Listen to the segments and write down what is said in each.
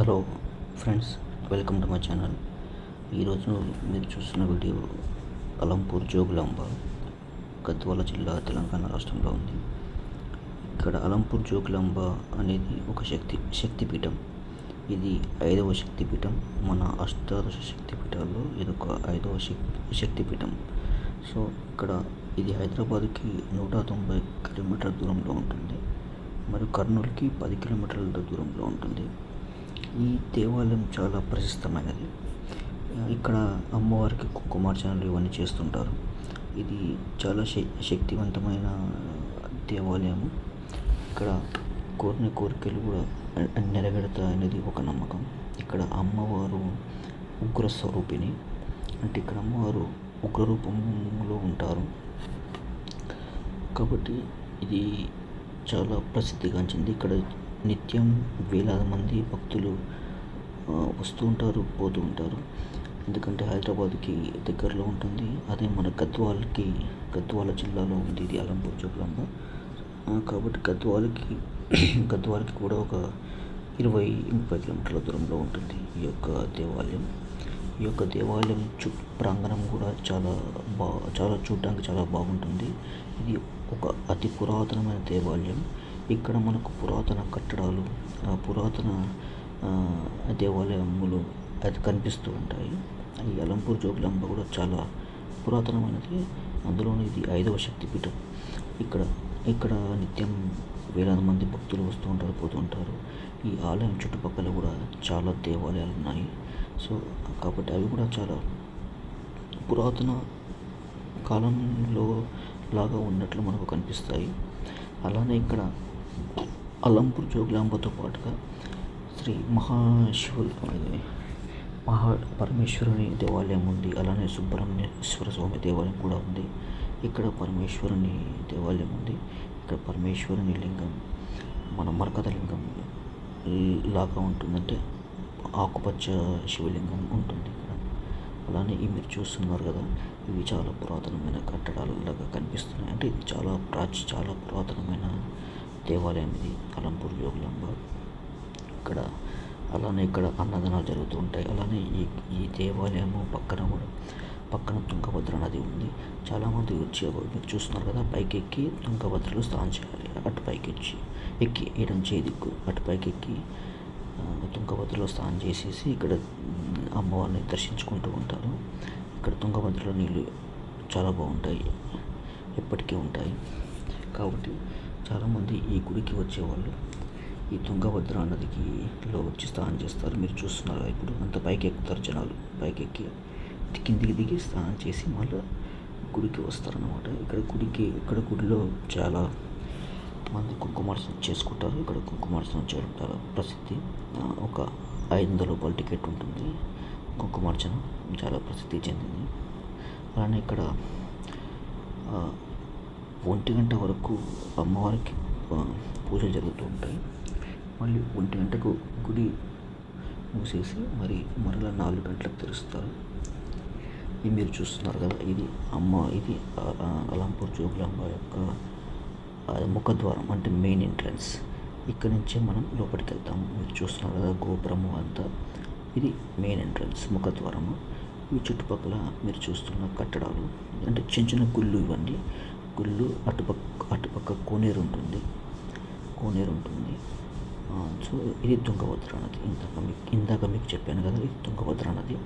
Hello friends welcome to my channel. ఈరోజు మీరు చూస్తున్న వీడియో అలంపూర్ జోగులాంబ గద్వాల జిల్లా తెలంగాణ రాష్ట్రంలో ఉంది. ఇక్కడ అలంపూర్ జోగులాంబ అనేది ఒక శక్తి శక్తిపీఠం. ఇది ఐదవ శక్తిపీఠం. మన అష్టాదశ శక్తిపీఠాల్లో ఇది ఒక ఐదవ శక్తి శక్తిపీఠం. సో ఇక్కడ ఇది హైదరాబాద్కి నూట తొంభై కిలోమీటర్ల దూరంలో ఉంటుంది. మరియు కర్నూలుకి పది కిలోమీటర్ల దూరంలో ఉంటుంది. ఈ దేవాలయం చాలా ప్రశస్తమైనది. ఇక్కడ అమ్మవారికి కుంకుమార్చనలు ఇవన్నీ చేస్తుంటారు. ఇది చాలా శ శక్తివంతమైన దేవాలయము. ఇక్కడ కోరిన కోరికలు కూడా నెరవేరుతాయనేది ఒక నమ్మకం. ఇక్కడ అమ్మవారు ఉగ్ర స్వరూపిణి అంటే ఇక్కడ అమ్మవారు ఉగ్ర రూపంలో ఉంటారు. కాబట్టి ఇది చాలా ప్రసిద్ధిగాంచింది ఇక్కడ నిత్యం వేలాది మంది భక్తులు వస్తూ ఉంటారు పోతూ ఉంటారు. ఎందుకంటే హైదరాబాద్కి దగ్గరలో ఉంటుంది. అదే మన గద్వాల్కి గద్వాల జిల్లాలో ఉంది ఇది అలంపూర్ జోగులాంబ కాబట్టి గద్వాలకి గద్వాలకి కూడా ఒక ఇరవై ముప్పై కిలోమీటర్ల దూరంలో ఉంటుంది ఈ యొక్క దేవాలయం. ఈ యొక్క దేవాలయం చు ప్రాంగణం కూడా చాలా బా చాలా చూడడానికి చాలా బాగుంటుంది. ఇది ఒక అతి పురాతనమైన దేవాలయం. ఇక్కడ మనకు పురాతన కట్టడాలు ఆ పురాతన దేవాలయములు అది కనిపిస్తూ ఉంటాయి. ఈ అలంపూర్ జోగులాంబ కూడా చాలా పురాతనమైనది. అందులోని ఇది ఐదవ శక్తిపీఠం. ఇక్కడ ఇక్కడ నిత్యం వేలాది మంది భక్తులు వస్తూ ఉంటారు పోతూ ఉంటారు. ఈ ఆలయం చుట్టుపక్కల కూడా చాలా దేవాలయాలు ఉన్నాయి. సో కాబట్టి అవి కూడా చాలా పురాతన కాలంలో లాగా ఉన్నట్లు మనకు కనిపిస్తాయి. అలానే ఇక్కడ అలంపూర్ జోగులాంబతో పాటుగా శ్రీ మహాశివులు మహా పరమేశ్వరుని దేవాలయం ఉంది. అలానే సుబ్రహ్మణ్యేశ్వర స్వామి దేవాలయం కూడా ఉంది. ఇక్కడ పరమేశ్వరుని దేవాలయం ఉంది. ఇక్కడ పరమేశ్వరుని లింగం మన మరకత లింగం లాగా ఉంటుందంటే ఆకుపచ్చ శివలింగం ఉంటుంది ఇక్కడ. అలానే ఈ మీరు చూస్తున్నారు కదా ఇవి చాలా పురాతనమైన కట్టడాలు లాగా కనిపిస్తున్నాయి. అంటే ఇది చాలా ప్రాచీ చాలా పురాతనమైన దేవాలయం ఇది అలంపూర్ జోగులాంబ ఇక్కడ అలానే ఇక్కడ అన్నదానాలు జరుగుతూ ఉంటాయి. అలానే ఈ ఈ దేవాలయము పక్కన కూడా పక్కన తుంగభద్ర నది ఉంది. చాలామంది వచ్చి మీరు చూస్తున్నారు కదా పైకి ఎక్కి తుంగభద్రలో స్నానం చేయాలి. అటు పైకి వచ్చి ఎక్కి ఏడం చేదిక్కు దిక్కు అటు పైకి ఎక్కి తుంగభద్రలో స్నానం చేసేసి ఇక్కడ అమ్మవారిని దర్శించుకుంటూ ఉంటారు. ఇక్కడ తుంగభద్రలో నీళ్ళు చాలా బాగుంటాయి. ఎప్పటికీ ఉంటాయి. కాబట్టి చాలామంది ఈ గుడికి వచ్చేవాళ్ళు. ఈ తుంగభద్ర నదికి లో వచ్చి స్నానం చేస్తారు. మీరు చూస్తున్నారు ఇప్పుడు అంత పైకి ఎక్కుతారు జనాలు. పైకి ఎక్కి కిందికి దిగి స్నానం చేసి మళ్ళీ గుడికి వస్తారన్నమాట. ఇక్కడ గుడికి ఇక్కడ గుడిలో చాలా మంది కుంకుమార్చన చేసుకుంటారు. ఇక్కడ కుంకుమార్చన చేయడం చాలా ప్రసిద్ధి. ఒక ఐదు వందల రూపాయల టికెట్ ఉంటుంది. కుంకుమార్చన చాలా ప్రసిద్ధి చెందింది. అలానే ఇక్కడ ఒంటి గంట వరకు అమ్మవారికి పూజ పూజలు జరుగుతూ ఉంటాయి. మళ్ళీ ఒంటి గంటకు గుడి మూసేసి మరి మరలా నాలుగు గంటలకు తెరుస్తారు. ఇది మీరు చూస్తున్నారు కదా ఇది అమ్మ ఇది అలంపూర్ జోగులాంబ యొక్క ముఖద్వారం అంటే మెయిన్ ఎంట్రన్స్. ఇక్కడ నుంచే మనం లోపలికి వెళ్తాము. మీరు చూస్తున్నారు కదా గోపురము అంతా. ఇది మెయిన్ ఎంట్రన్స్ ముఖద్వారము. ఈ చుట్టుపక్కల మీరు చూస్తున్న కట్టడాలు అంటే చిన్న చిన్న గుళ్ళు ఇవన్నీ గుళ్ళు అటుపక్క అటుపక్క కోనేరు ఉంటుంది. కోనేరు ఉంటుంది. సో ఇది తుంగభద్ర నది. ఇందాక మీకు ఇందాక మీకు చెప్పాను కదా ఇది తుంగభద్ర నది.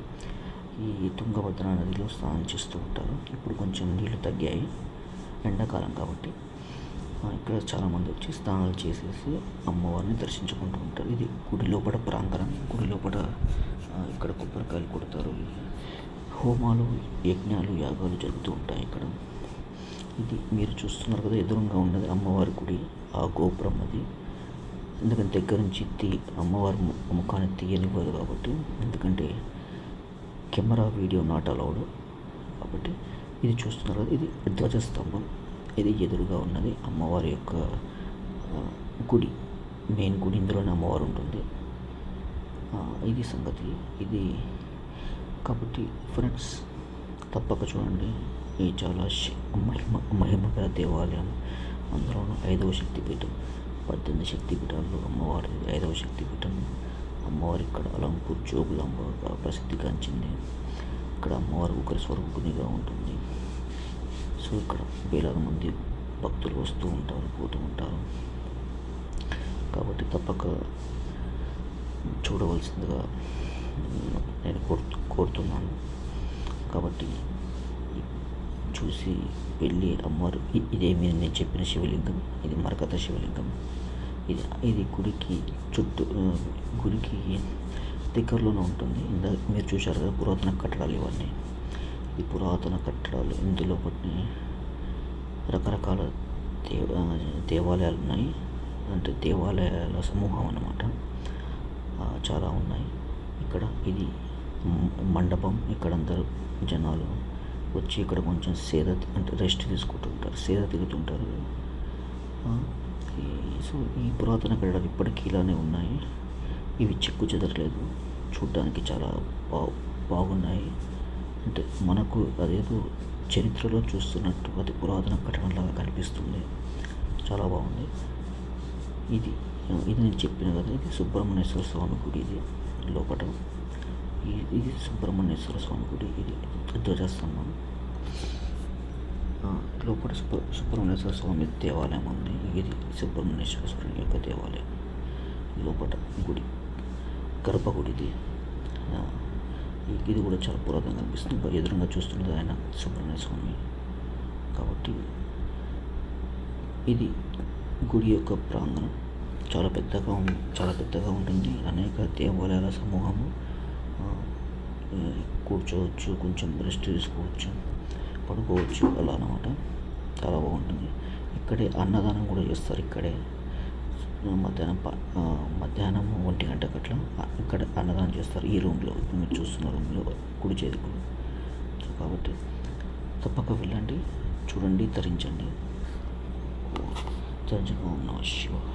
ఈ తుంగభద్ర నదిలో స్నానం చేస్తూ ఉంటారు. ఇప్పుడు కొంచెం నీళ్ళు తగ్గాయి. ఎండాకాలం కాబట్టి. ఇక్కడ చాలామంది వచ్చి స్నానాలు చేసేసి అమ్మవారిని దర్శించుకుంటూ ఉంటారు. ఇది గుడి లోపల ప్రాంగణం. గుడి లోపల ఇక్కడ కొబ్బరికాయలు కొడతారు. హోమాలు యజ్ఞాలు యాగాలు జరుగుతూ ఉంటాయి ఇక్కడ. ఇది మీరు చూస్తున్నారు కదా ఎదురుగా ఉన్నది అమ్మవారి గుడి ఆ గోపురం అది. ఎందుకంటే దగ్గర నుంచి తీ అమ్మవారి ముఖాన్ని తీయనివ్వదు కాబట్టి ఎందుకంటే కెమెరా వీడియో నాట్ అలౌడ్. కాబట్టి ఇది చూస్తున్నారు కదా ఇది ధ్వజస్తంభం ఇది ఎదురుగా ఉన్నది అమ్మవారి యొక్క గుడి మెయిన్ గుడి. ఇందులోనే అమ్మవారు ఉంటుంది. ఇది సంగతి. ఇది కాబట్టి ఫ్రెండ్స్ తప్పక చూడండి. ఇది చాలా మహిమ మహిమగల దేవాలయం. అందులోనూ ఐదవ శక్తిపీఠం పద్దెనిమిది శక్తిపీఠాల్లో అమ్మవారి ఐదవ శక్తిపీఠం. అమ్మవారి ఇక్కడ అలంపూర్ జోగులాంబగా ప్రసిద్ధిగాంచింది ఇక్కడ అమ్మవారి ఒకరి స్వరూపిణిగా ఉంటుంది. సో ఇక్కడ వేలాది మంది భక్తులు వస్తూ ఉంటారు పోతూ ఉంటారు. కాబట్టి తప్పక చూడవలసిందిగా నేను కోరు కోరుతున్నాను. కాబట్టి చూసి వెళ్ళి అమ్మారు ఇదే ఇదేమి నేను చెప్పిన శివలింగం? ఇది మరకత శివలింగం. ఇది ఇది గుడికి చుట్టూ గుడికి దగ్గరలోనే ఉంటుంది. ఇందా మీరు చూశారు కదా పురాతన కట్టడాలు ఇవన్నీ. ఈ పురాతన కట్టడాలు ఇందులో కొన్ని రకరకాల దేవ దేవాలయాలు ఉన్నాయి. అంటే దేవాలయాల సమూహం అన్నమాట. చాలా ఉన్నాయి. ఇక్కడ ఇది మండపం. ఇక్కడ అందరూ జనాలు వచ్చి ఇక్కడ కొంచెం సేద అంటే రెస్ట్ తీసుకుంటుంటారు సేద తిరుగుతుంటారు. ఈ- సో ఈ పురాతన కట్టడాలు ఇప్పటికీ ఇలానే ఉన్నాయి. ఇవి చెక్కు చెదరలేదు. చూడడానికి చాలా బా బాగున్నాయి. అంటే మనకు అదేదో చరిత్రలో చూస్తున్నట్టు అది పురాతన కట్టడంలాగా కనిపిస్తుంది. చాలా బాగుంది. ఇది ఇది నేను చెప్పిన కదా ఇది సుబ్రహ్మణ్యేశ్వర స్వామి గుడి ఇది లోపల ఇది సుబ్రహ్మణ్యేశ్వర స్వామి గుడి ఇది. ధ్వజస్తంభం ఆ, లోపల సుబ్ర సుబ్రహ్మణ్యేశ్వర స్వామి దేవాలయం ఉంది. ఇది సుబ్రహ్మణ్యేశ్వర స్వామి యొక్క దేవాలయం. లోపల గుడి గర్భగుడి ఇది. ఇది కూడా చాలా పురాతన కనిపిస్తుంది ఎదురుగా చూస్తున్నది ఆయన సుబ్రహ్మణ్య స్వామి. కాబట్టి ఇది గుడి యొక్క ప్రాంగణం. చాలా పెద్దగా ఉంది చాలా పెద్దగా ఉంటుంది. అనేక దేవాలయాల సమూహము. కూర్చోవచ్చు కొంచెం రెస్ట్ తీసుకోవచ్చు పడుకోవచ్చు అలా అనమాట చాలా బాగుంటుంది. ఇక్కడే అన్నదానం కూడా చేస్తారు ఇక్కడే. మధ్యాహ్నం ప- మధ్యాహ్నం ఒంటి గంటకు అట్లా ఇక్కడ అన్నదానం చేస్తారు ఈ రూమ్లో. ఇప్పుడు మీరు చూస్తున్న రూమ్లో కుడి చేతికు. సో కాబట్టి తప్పక వెళ్ళండి చూడండి ధరించండి ధరించండి ఓం నమ